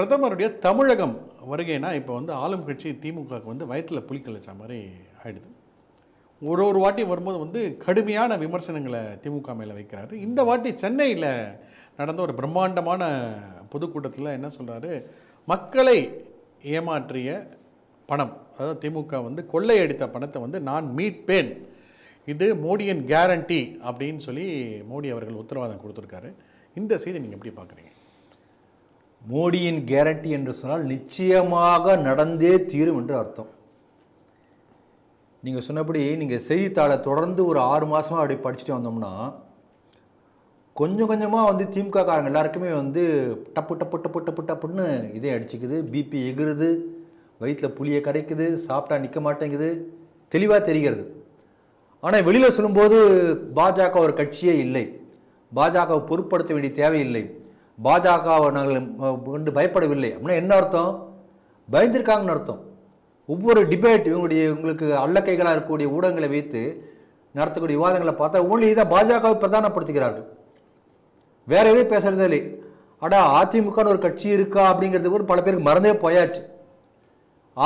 பிரதமருடைய தமிழகம் வருகைனா இப்போ வந்து ஆளும் கட்சி திமுகவுக்கு வந்து வயத்தில் புலிக்கல் மாதிரி ஆயிடுது. ஒரு ஒரு வாட்டி வரும்போது வந்து கடுமையான விமர்சனங்களை திமுக மேலே வைக்கிறாரு. இந்த வாட்டி சென்னையில் நடந்த ஒரு பிரம்மாண்டமான பொதுக்கூட்டத்தில் என்ன சொல்கிறாரு மக்களை ஏமாற்றிய பணம் அதாவது திமுக வந்து கொள்ளையடித்த பணத்தை வந்து நான் மீட்பேன். இது மோடியின் கேரண்டி அப்படின்னு சொல்லி மோடி அவர்கள் உத்தரவாதம் கொடுத்துருக்காரு. இந்த செய்தி நீங்கள் எப்படி பார்க்குறீங்க மோடியின் கேரண்டி என்று சொன்னால் நிச்சயமாக நடந்தே தீரும் என்று அர்த்தம். நீங்கள் சொன்னபடி நீங்கள் செய்தித்தாளை தொடர்ந்து ஒரு ஆறு மாதமாக அப்படி படிச்சுட்டு வந்தோம்னா கொஞ்சம் கொஞ்சமாக வந்து திமுக காரங்க எல்லாருக்குமே வந்து டப்பு டப்பு டப்பு டப்பு டப்புன்னு இதே அடிச்சுக்குது. பிபி எகுறுது வயிற்றில் புளியை கரைக்குது சாப்பிட்டா நிற்க மாட்டேங்குது தெளிவாக தெரிகிறது. ஆனால் வெளியில் சொல்லும்போது பாஜக ஒரு கட்சியே இல்லை. பாஜகவை பொருட்படுத்த வேண்டிய தேவையில்லை. பாஜகவை நாங்கள் கொண்டு பயப்படவில்லை. அப்படின்னா என்ன அர்த்தம்? பயந்துருக்காங்கன்னு அர்த்தம். ஒவ்வொரு டிபேட் இவங்களுடைய உங்களுக்கு அல்லக்கைகளாக இருக்கக்கூடிய ஊடகங்களை வைத்து நடத்தக்கூடிய விவாதங்களை பார்த்தா ஒன்லி இதை பாஜகவை பிரதானப்படுத்துகிறார்கள். வேற எதுவும் பேசுறதே இல்லை. அடா அதிமுகன்னு ஒரு கட்சி இருக்கா அப்படிங்கிறது கூட பல பேருக்கு மறந்தே போயாச்சு.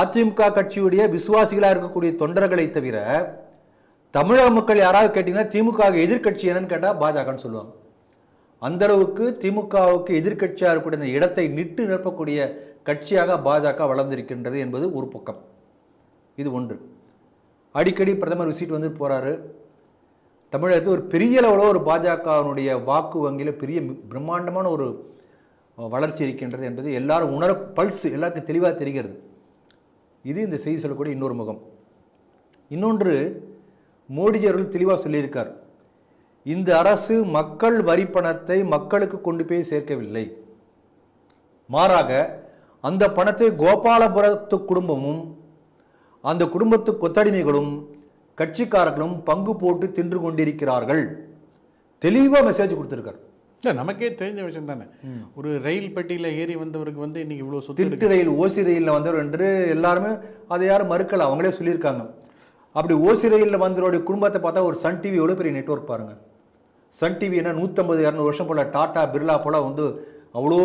அதிமுக கட்சியுடைய விசுவாசிகளாக இருக்கக்கூடிய தொண்டர்களை தவிர தமிழக மக்கள் யாராவது கேட்டிங்கன்னா திமுக எதிர்க்கட்சி என்னன்னு கேட்டால் பாஜகன்னு சொல்லுவாங்க. அந்த அளவுக்கு திமுகவுக்கு எதிர்க்கட்சியாக இருக்கக்கூடிய அந்த இடத்தை நிட்டு நிரப்பக்கூடிய கட்சியாக பாஜக வளர்ந்திருக்கின்றது என்பது ஒரு பக்கம். இது ஒன்று. அடிக்கடி பிரதமர் விசிட் வந்து போகிறாரு தமிழகத்தில் ஒரு பெரிய அளவில் ஒரு பாஜகவினுடைய வாக்கு வங்கியில் பெரிய பிரம்மாண்டமான ஒரு வளர்ச்சி இருக்கின்றது என்பது எல்லாரும் உணர பல்ஸ் எல்லாருக்கும் தெளிவாக தெரிகிறது. இது இந்த செய்தி சொல்லக்கூடிய இன்னொரு முகம். இன்னொன்று மோடிஜி அவர்கள் தெளிவாக சொல்லியிருக்கார். இந்த அரசு மக்கள் வரி பணத்தை மக்களுக்கு கொண்டு போய் சேர்க்கவில்லை. மாறாக அந்த பணத்தை கோபாலபுரத்து குடும்பமும் அந்த குடும்பத்து கொத்தடிமைகளும் கட்சிக்காரர்களும் பங்கு போட்டு தின்று கொண்டிருக்கிறார்கள். தெளிவா மெசேஜ் கொடுத்திருக்காரு. இல்லை நமக்கே தெரிஞ்ச விஷயம் தானே. ஒரு ரயில் பெட்டியில் ஏறி வந்தவருக்கு வந்து இன்னைக்கு இவ்வளோ சொத்து திருட்டு ரயில் ஓசி ரயிலில் வந்தவர் என்று எல்லாருமே அதை யாரும் மறுக்கல. அவங்களே சொல்லியிருக்காங்க. அப்படி ஓசி ரயிலில் வந்தவருடைய குடும்பத்தை பார்த்தா ஒரு சன் டிவி எவ்வளோ பெரிய நெட்வொர்க் பாருங்க. சன் டிவினா நூற்றம்பது இரநூறு வருஷம் போல் டாட்டா பிர்லா போல் வந்து அவ்வளோ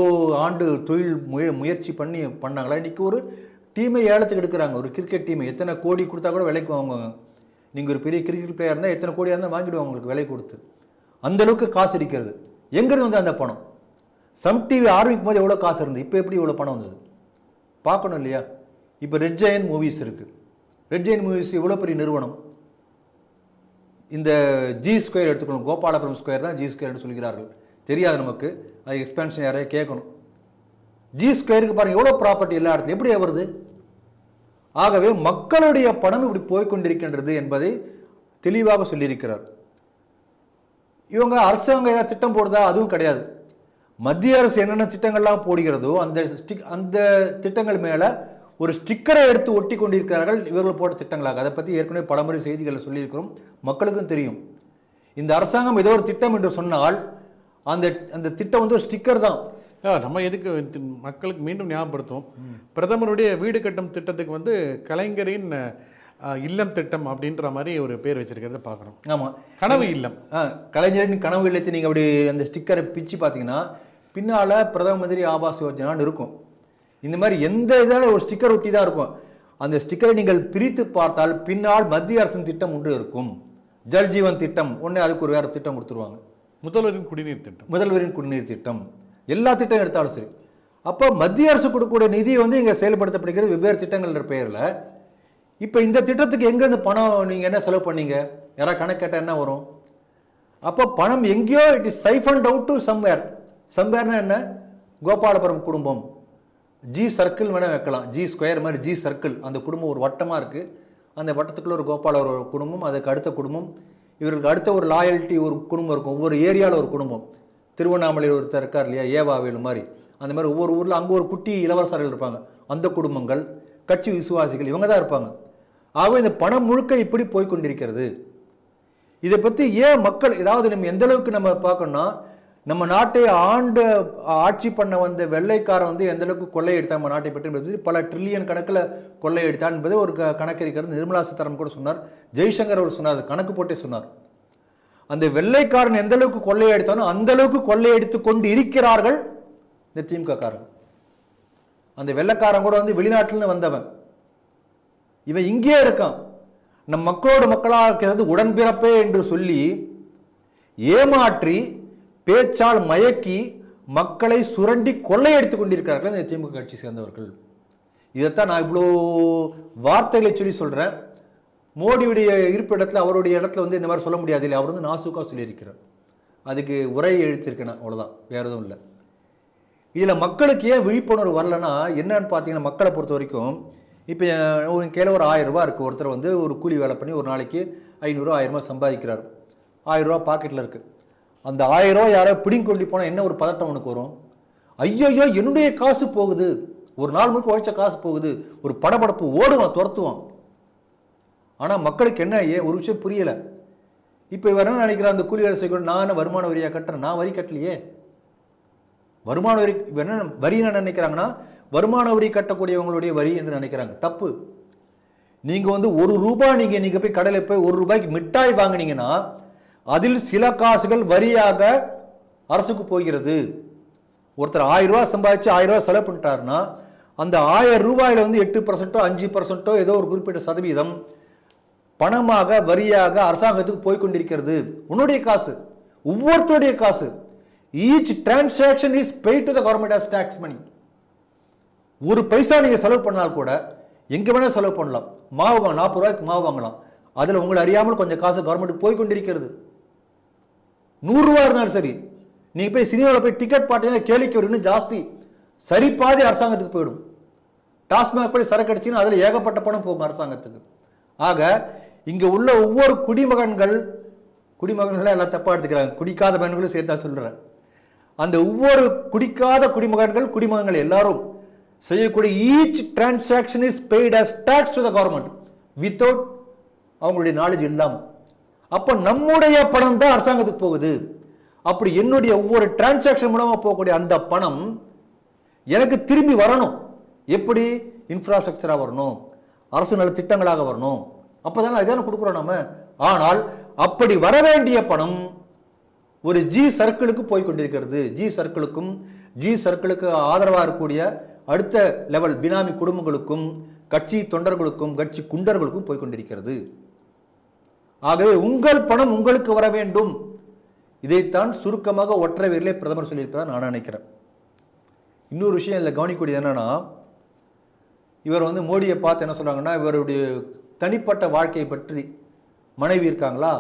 ஆண்டு தொழில் முய முயற்சி பண்ணி பண்ணாங்களா? இன்றைக்கி ஒரு டீமை ஏலத்துக்கு எடுக்கிறாங்க. ஒரு கிரிக்கெட் டீமை. எத்தனை கோடி கொடுத்தா கூட விலைக்கு வாங்குவாங்க. நீங்கள் ஒரு பெரிய கிரிக்கெட் பிளேயர் இருந்தால் எத்தனை கோடியாக இருந்தால் வாங்கிடுவாங்க உங்களுக்கு விலை கொடுத்து. அந்தளவுக்கு காசு இருக்கிறது. எங்கேருந்து வந்து அந்த பணம்? சம் டிவி ஆரம்பிக்கும் போது எவ்வளோ காசு இருந்தது? இப்போ எப்படி இவ்வளோ பணம் வந்தது? பார்க்கணும் இல்லையா? இப்போ ரெட் ஜெயன் மூவிஸ் இருக்குது ரெட் ஜெயன் மூவிஸ் எவ்வளோ பெரிய நிறுவனம். இந்த ஜி ஸ்கொயர் எடுத்துக்கணும். கோபாலபுரம் ஸ்கொயர் தான் ஜி ஸ்கொயர்னு சொல்கிறார்கள். தெரியாது நமக்கு. அது எக்ஸ்பென்ஷன் யாரையும் கேட்கணும். ஜி ஸ்கொயருக்கு பாருங்க எவ்வளோ ப்ராப்பர்ட்டி எல்லா இடத்துல எப்படி வருது? ஆகவே மக்களுடைய பணம் இப்படி போய்கொண்டிருக்கின்றது என்பதை தெளிவாக சொல்லியிருக்கிறார். இவங்க அரசாங்கம் ஏதாவது திட்டம் போடுதா? அதுவும் கிடையாது. மத்திய அரசு என்னென்ன திட்டங்கள்லாம் போடுகிறதோ அந்த ஸ்டிக் அந்த திட்டங்கள் மேலே ஒரு ஸ்டிக்கரை எடுத்து ஒட்டி கொண்டிருக்கிறார்கள் இவர்கள் போட்ட திட்டங்களாக. அதை பற்றி ஏற்கனவே பலமுறை செய்திகளை சொல்லியிருக்கிறோம். மக்களுக்கும் தெரியும். இந்த அரசாங்கம் ஏதோ ஒரு திட்டம் என்று சொன்னால் அந்த அந்த திட்டம் வந்து ஒரு ஸ்டிக்கர் தான். நம்ம எதுக்கு மக்களுக்கு மீண்டும் ஞாபகப்படுத்துவோம்? பிரதமருடைய வீடு கட்டும் திட்டத்துக்கு வந்து கலைஞரின் இல்லம் திட்டம் அப்படின்ற மாதிரி ஒரு பேர் வச்சிருக்கிறத பார்க்குறோம் ஆமாம் கனவு இல்லம். ஆ, கலைஞரின் கனவு இல்லத்தை நீங்கள் அப்படி அந்த ஸ்டிக்கரை பிச்சு பார்த்தீங்கன்னா பின்னால் பிரதம மந்திரி ஆபாஸ் யோஜனான்னு இருக்கும். இந்த மாதிரி எந்த இதால ஒரு ஸ்டிக்கர் ஒட்டி தான் இருக்கும். அந்த ஸ்டிக்கரை நீங்கள் பிரித்து பார்த்தால் பின்னால் மத்திய அரசின் திட்டம் ஒன்று இருக்கும். ஜல் ஜீவன் திட்டம் ஒன்று அதுக்கு ஒரு வேற திட்டம் கொடுத்துருவாங்க. முதல்வரின் குடிநீர் திட்டம். முதல்வரின் குடிநீர் திட்டம். எல்லா திட்டம் எடுத்தாலும் சரி. அப்போ மத்திய அரசு கொடுக்கக்கூடிய நிதி வந்து இங்கே செயல்படுத்தப்படுகிறது வெவ்வேறு திட்டங்கள்ன்ற பெயரில். இப்போ இந்த திட்டத்துக்கு எங்கேருந்து பணம் நீங்கள் என்ன செலவு பண்ணீங்க? யாராவது கணக்கு கேட்டால் என்ன வரும்? அப்போ பணம் எங்கேயோ it is siphoned out to somewhere சம்வேர்னா என்ன? கோபாலபுரம் குடும்பம். ஜி சர்க்கிள் வேணால் வைக்கலாம். ஜி ஸ்கொயர் மாதிரி ஜி சர்க்கிள் அந்த குடும்பம் ஒரு வட்டமாக இருக்குது அந்த வட்டத்துக்குள்ளே ஒரு கோபால ஒரு குடும்பம் அதுக்கு அடுத்த குடும்பம். இவர்களுக்கு அடுத்த ஒரு லாயல்ட்டி ஒரு குடும்பம் இருக்கும். ஒவ்வொரு ஏரியாவில் ஒரு குடும்பம். திருவண்ணாமலையில் ஒருத்தர் இருக்கார் இல்லையா? ஏவாவேலு மாதிரி. அந்த மாதிரி ஒவ்வொரு ஊரில் அங்கே ஒரு குட்டி இளவரசர்கள் இருப்பாங்க. அந்த குடும்பங்கள் கட்சி விசுவாசிகள் இவங்க தான் இருப்பாங்க. ஆகவே இந்த பணம் முழுக்க இப்படி போய் கொண்டிருக்கிறது. இதை பற்றி ஏன் மக்கள் ஏதாவது நம்ம எந்த அளவுக்கு நம்ம பார்க்கணும்னா நம்ம நாட்டை ஆண்டு ஆட்சி பண்ண வந்த வெள்ளைக்காரன் வந்து எந்த அளவுக்கு கொள்ளையடித்தான் நம்ம நாட்டை பற்றி என்பது பல ட்ரில்லியன் கணக்கில் கொள்ளையடித்தான் என்பது ஒரு க- கணக்கு இருக்கிறது. நிர்மலா சீதாராமன் கூட சொன்னார். ஜெய்சங்கர் அவர் சொன்னார். அது கணக்கு போட்டே சொன்னார். அந்த வெள்ளைக்காரன் எந்த அளவுக்கு கொள்ளையடித்தானோ அந்த அளவுக்கு கொள்ளையடித்து கொண்டு இருக்கிறார்கள் இந்த திமுக காரன் அந்த வெள்ளைக்காரன் கூட வந்து வெளிநாட்டிலிருந்து வந்தவன். இவன் இங்கேயே இருக்கான். நம் மக்களோட மக்களாக உடன்பிறப்பே என்று சொல்லி ஏமாற்றி பேச்சால் மயக்கி மக்களை சுரண்டி கொள்ளையடித்துக் கொண்டிருக்கிறார்கள் இந்த திமுக கட்சி சேர்ந்தவர்கள். இதைத்தான் நான் இவ்வளோ வார்த்தைகளை சொல்லி சொல்கிறேன் மோடியுடைய இருப்பிடத்துல அவருடைய இடத்துல வந்து இந்த மாதிரி சொல்ல முடியாது இல்லை அவர் வந்து நாசுக்காக சொல்லியிருக்கிறார். அதுக்கு உரையை எழுத்திருக்கேன் அவ்வளோதான் வேறு வேற எதுவும் இல்லை. இதில் மக்களுக்கு ஏன் விழிப்புணர்வு வரலன்னா என்னன்னு பார்த்தீங்கன்னா மக்களை பொறுத்த வரைக்கும் இப்போ ஒரு கையில் ஒரு ஆயிரம் இருக்குது ஒருத்தர் வந்து ஒரு கூலி வேலை பண்ணி ஒரு நாளைக்கு ஐநூறுரூவா ஆயிரம் சம்பாதிக்கிறார். ஆயிரம் பாக்கெட்டில் இருக்குது அந்த ஆயிரம் ரூபாய் யாரோ பிடிங்கி கொண்டு போனால் என்ன ஒரு பதட்டம் உனக்கு வரும்? ஐயோ என்னுடைய காசு போகுது. ஒரு நாள் முழுக்க உழைச்ச காசு போகுது. ஒரு படபடப்பு ஓடுவான் துரத்துவான். ஆனால் மக்களுக்கு என்ன ஐயே ஒரு விஷயம் புரியலை. இப்போ இவர் என்ன நினைக்கிறார் அந்த கூலி வேலை செய்யணும் நான் என்ன வருமான வரியாக கட்டுறேன்? நான் வரி கட்டலையே. வருமான வரி இவ என்ன வரி என்ன நினைக்கிறாங்கன்னா வருமான வரி கட்டக்கூடியவங்களுடைய வரி என்று நினைக்கிறாங்க. தப்பு. நீங்கள் வந்து ஒரு ரூபாய் நீங்கள் நீங்கள் போய் கடையில் போய் ஒரு ரூபாய்க்கு மிட்டாய் வாங்கினீங்கன்னா அதில் சில காசுகள் வரியாக அரசுக்கு போகிறது. ஒருத்தர் ஆயிரம் ரூபாய் சம்பாதிச்சு ஆயிரம் ரூபாய் செலவு பண்ணிட்டாருன்னா அந்த ஆயிரம் ரூபாயில வந்து எட்டு பர்சன்ட்டோ அஞ்சு பர்சன்ட்டோ ஏதோ ஒரு குறிப்பிட்ட சதவீதம் பணமாக வரியாக அரசாங்கத்துக்கு போய்கொண்டிருக்கிறது உன்னுடைய காசு ஒவ்வொருத்தருடைய காசு. Each transaction is paid to the government as tax money ஒரு பைசா நீங்கள் செலவு பண்ணால் கூட எங்கே வேணால் செலவு பண்ணலாம். மாவு வாங்க நாற்பது ரூபாய்க்கு மாவு வாங்கலாம். அதில் உங்களை அறியாமல் கொஞ்சம் காசு கவர்மெண்ட்டுக்கு போய் கொண்டிருக்கிறது. நூறுரூவா இருந்தாலும் சரி. நீங்கள் போய் சினிமாவில் போய் டிக்கெட் பார்த்தீங்கன்னா கேளிக்கை வரும் இன்னும் ஜாஸ்தி. சரி பாதி அரசாங்கத்துக்கு போயிடும். டாஸ்மாக் போய் சரக்கு அடிச்சுன்னா அதில் ஏகப்பட்ட பணம் போகும் அரசாங்கத்துக்கு. ஆக இங்கே உள்ள ஒவ்வொரு குடிமகன்கள் குடிமகன்களை எல்லாம் தப்பாக எடுத்துக்கிறாங்க. குடிக்காத மகன்களும் சேர்த்தா சொல்கிறேன் அந்த ஒவ்வொரு குடிக்காத குடிமகன்கள் குடிமகன்கள் எல்லாரும் செய்யக்கூடிய each transaction is paid as tax to the government without அவங்களுடைய நாலேஜ் இல்லாமல் அப்போ நம்முடைய பணம் தான் அரசாங்கத்துக்கு போகுது. அப்படி என்னுடைய ஒவ்வொரு டிரான்சாக்ஷன் மூலமாக போகக்கூடிய அந்த பணம் எனக்கு திரும்பி வரணும். எப்படி? இன்ஃப்ராஸ்ட்ரக்சராக வரணும். அரசு நல திட்டங்களாக வரணும். அப்பதானே அதுதானே கொடுக்குறோம் நம்ம ஆனால் அப்படி வர வேண்டிய பணம் ஒரு ஜி சர்க்கிளுக்கு போய் கொண்டிருக்கிறது. ஜி சர்க்கிளுக்கும் ஜி சர்க்கிளுக்கு ஆதரவாக இருக்கக்கூடிய அடுத்த லெவல் பினாமி குடும்பங்களுக்கும் கட்சி தொண்டர்களுக்கும் கட்சி குண்டர்களுக்கும் போய் கொண்டிருக்கிறது. ஆகவே உங்கள் பணம் உங்களுக்கு வர வேண்டும். இதைத்தான் சுருக்கமாக ஒற்றை வேரிலே பிரதமர் சொல்லியிருப்பதா நான் நினைக்கிறேன். இன்னொரு விஷயம் இதில் கவனிக்கூடியது என்னன்னா இவர் வந்து மோடியை பார்த்து என்ன சொல்கிறாங்கன்னா இவருடைய தனிப்பட்ட வாழ்க்கையை பற்றி மனைவி இருக்காங்களா?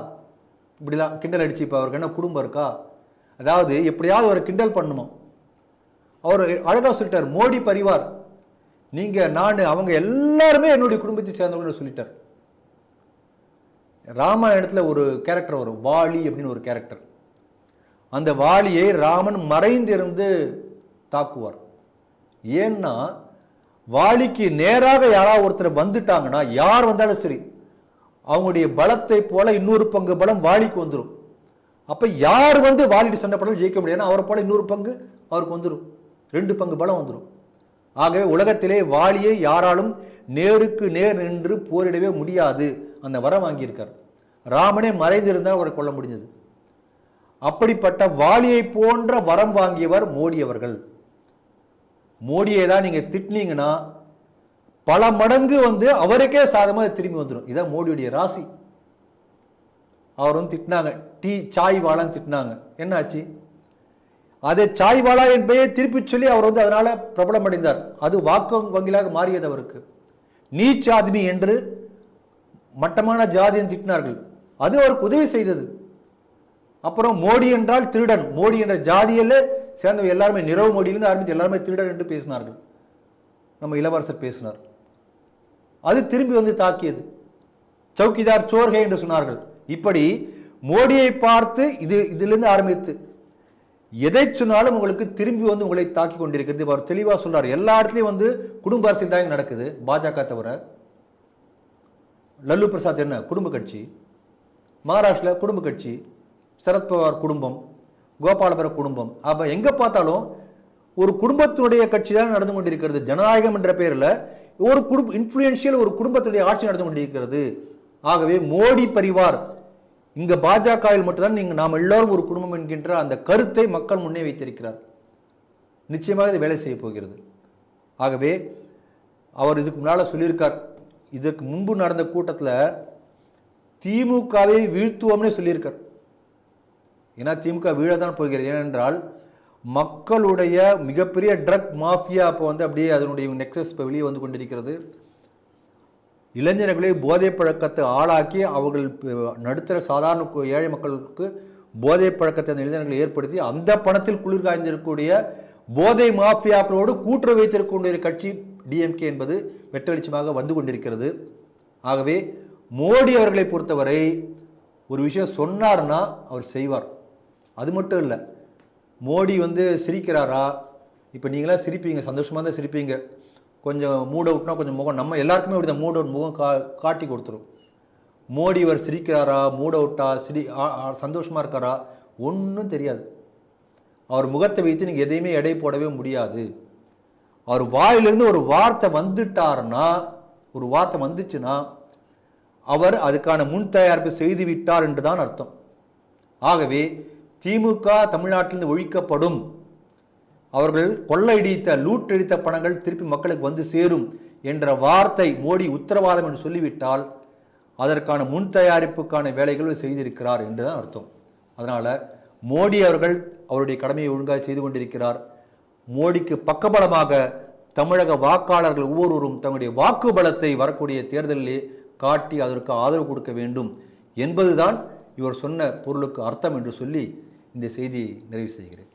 இப்படிலாம் கிண்டல் அடிச்சு இப்போ அவருக்கு என்ன குடும்பம் இருக்கா? அதாவது எப்படியாவது ஒரு கிண்டல் பண்ணணும். அவர் அழகாக சொல்லிட்டார் மோடி பரிவார். நீங்கள் நான் அவங்க எல்லாருமே என்னுடைய குடும்பத்தை சேர்ந்தவங்கன்னு சொல்லிட்டார். ராமாயணத்தில் ஒரு கேரக்டர் வரும். வாலி அப்படின்னு ஒரு கேரக்டர் அந்த வாலியை ராமன் மறைந்திருந்து தாக்குவார். ஏன்னா வாலிக்கு நேராக யாராவது ஒருத்தர் வந்துட்டாங்கன்னா யார் வந்தாலும் சரி அவங்களுடைய பலத்தை போல இன்னொரு பங்கு பலம் வாலிக்கு வந்துடும் அப்போ யார் வந்து வாலிட்டு சண்டை போட்டாலும் ஜெயிக்க முடியாது. அவரை போல இன்னொரு பங்கு அவருக்கு வந்துடும் ரெண்டு பங்கு பலம் வந்துடும் ஆகவே உலகத்திலே வாலியை யாராலும் நேருக்கு நேர் நின்று போரிடவே முடியாது. அந்த வரம் வாங்கியிருக்கார். ராமனே மறைந்திருந்தால் அவரை கொல்ல முடிஞ்சது. அப்படிப்பட்ட வாலியை போன்ற வரம் வாங்கியவர் மோடி அவர்கள். மோடியை தான் நீங்கள் திட்டினீங்கன்னா பல மடங்கு வந்து அவருக்கே சாதமாக திரும்பி வந்துடும் இதான் மோடியுடைய ராசி. அவர் வந்து திட்டினாங்க. டீ சாய் வாழான்னு திட்டினாங்க. என்னாச்சு? அதை சாய் வாழா என்பதை திருப்பி சொல்லி அவர் வந்து அதனால் பிரபலம் அடைந்தார் அது வாக்கு வங்கிலாக மாறியது அவருக்கு. நீச் ஆத்மி என்று மட்டமான ஜாதியை திட்டினார்கள். அது அவருக்கு உதவி செய்தது. அப்புறம் மோடி என்றால் திருடன். மோடி என்ற ஜாதியில் சேர்ந்தவங்க எல்லாருமே நிரவ் மோடியிலிருந்து ஆரம்பித்து எல்லாருமே திருடன் என்று பேசினார்கள். நம்ம இளவரசர் பேசினார். அது திரும்பி வந்து தாக்கியது. சௌக்கிதார் சோர்கே என்று சொன்னார்கள். இப்படி மோடியை பார்த்து இது இதிலிருந்து ஆரம்பித்து எதை சொன்னாலும் உங்களுக்கு திரும்பி வந்து உங்களை தாக்கி கொண்டிருக்கிறது. அவர் தெளிவாக சொல்றார். எல்லா இடத்துலையும் வந்து குடும்ப அரசியல் தான் நடக்குது. பாஜக தவிர லல்லு பிரசாத் என்ன? குடும்ப கட்சி. மகாராஷ்டிரில் குடும்ப கட்சி. சரத்பவார் குடும்பம். கோபாலபுர குடும்பம். அப்போ எங்கே பார்த்தாலும் ஒரு குடும்பத்தினுடைய கட்சி தான் நடந்து கொண்டிருக்கிறது. ஜனநாயகம் என்ற பெயரில் ஒரு குடும்ப இன்ஃப்ளூயன்ஷியல் ஒரு குடும்பத்துடைய ஆட்சி நடந்து கொண்டிருக்கிறது. ஆகவே மோடி பரிவார். இங்கே பாஜகவில் மட்டும்தான் நீங்கள் நாம் எல்லாரும் ஒரு குடும்பம் என்கின்ற அந்த கருத்தை மக்கள் முன்னே வைத்திருக்கிறார். நிச்சயமாக இது வேலை செய்ய போகிறது. ஆகவே அவர் இதுக்கு முன்னால் சொல்லியிருக்கார். இதற்கு முன்பு நடந்த கூட்டத்தில் திமுகவை வீழ்த்துவோம்னே சொல்லியிருக்கார். ஏன்னா திமுக வீழதான் போகிறது. ஏனென்றால் மக்களுடைய மிகப்பெரிய ட்ரக் மாஃபியா இப்போ வந்து அப்படியே அதனுடைய நெக்ஸஸ் இப்போ வெளியே வந்து கொண்டிருக்கிறது. இளைஞர்களை போதை பழக்கத்தை ஆளாக்கி அவர்கள் நடுத்தர சாதாரண ஏழை மக்களுக்கு போதை பழக்கத்தை அந்த இளைஞர்களை ஏற்படுத்தி அந்த பணத்தில் குளிர் காய்ந்திருக்கக்கூடிய போதை மாஃபியாக்களோடு கூற்று வைத்திருக்கக்கூடிய ஒரு கட்சி டிஎம்கே என்பது வெட்ட வெளிச்சமாக வந்து கொண்டிருக்கிறது. ஆகவே மோடி அவர்களை பொறுத்தவரை ஒரு விஷயம் சொன்னார்னா அவர் செய்வார். அது மட்டும் இல்லை மோடி வந்து சிரிக்கிறாரா? இப்போ நீங்களாம் சிரிப்பீங்க சந்தோஷமாக தான் சிரிப்பீங்க. கொஞ்சம் மூட் அவுட்னா கொஞ்சம் முகம் நம்ம எல்லாருக்குமே அப்படி தான் மூட் அவுட் முகம் கா காட்டி கொடுத்துரும். மோடி அவர் சிரிக்கிறாரா? மூட் அவுட்டா சிரி ஆ- இருக்காரா? ஒன்றும் தெரியாது. அவர் முகத்தை வைத்து நீங்கள் எதையுமே எடை போடவே முடியாது. அவர் வாயிலிருந்து ஒரு வார்த்தை வந்துட்டார்னா ஒரு வார்த்தை வந்துச்சுன்னா அவர் அதுக்கான முன் தயாரிப்பு செய்து விட்டார் என்று தான் அர்த்தம். ஆகவே திமுக தமிழ்நாட்டிலிருந்து ஒழிக்கப்படும் அவர்கள் கொள்ளையடித்த லூட்டடித்த பணங்கள் திருப்பி மக்களுக்கு வந்து சேரும் என்ற வார்த்தை மோடி உத்தரவாதம் என்று சொல்லிவிட்டால் அதற்கான முன் தயாரிப்புக்கான வேலைகள் செய்திருக்கிறார் என்றுதான் அர்த்தம். அதனால் மோடி அவர்கள் அவருடைய கடமையை ஒழுங்காக செய்து கொண்டிருக்கிறார். மோடிக்கு பக்கபலமாக தமிழக வாக்காளர்கள் ஒவ்வொருவரும் தங்களுடைய வாக்கு பலத்தை வரக்கூடிய தேர்தலிலே காட்டி அதற்கு ஆதரவு கொடுக்க வேண்டும் என்பதுதான் இவர் சொன்ன பொருளுக்கு அர்த்தம் என்று சொல்லி இந்த செய்தியை நிறைவு செய்கிறேன்.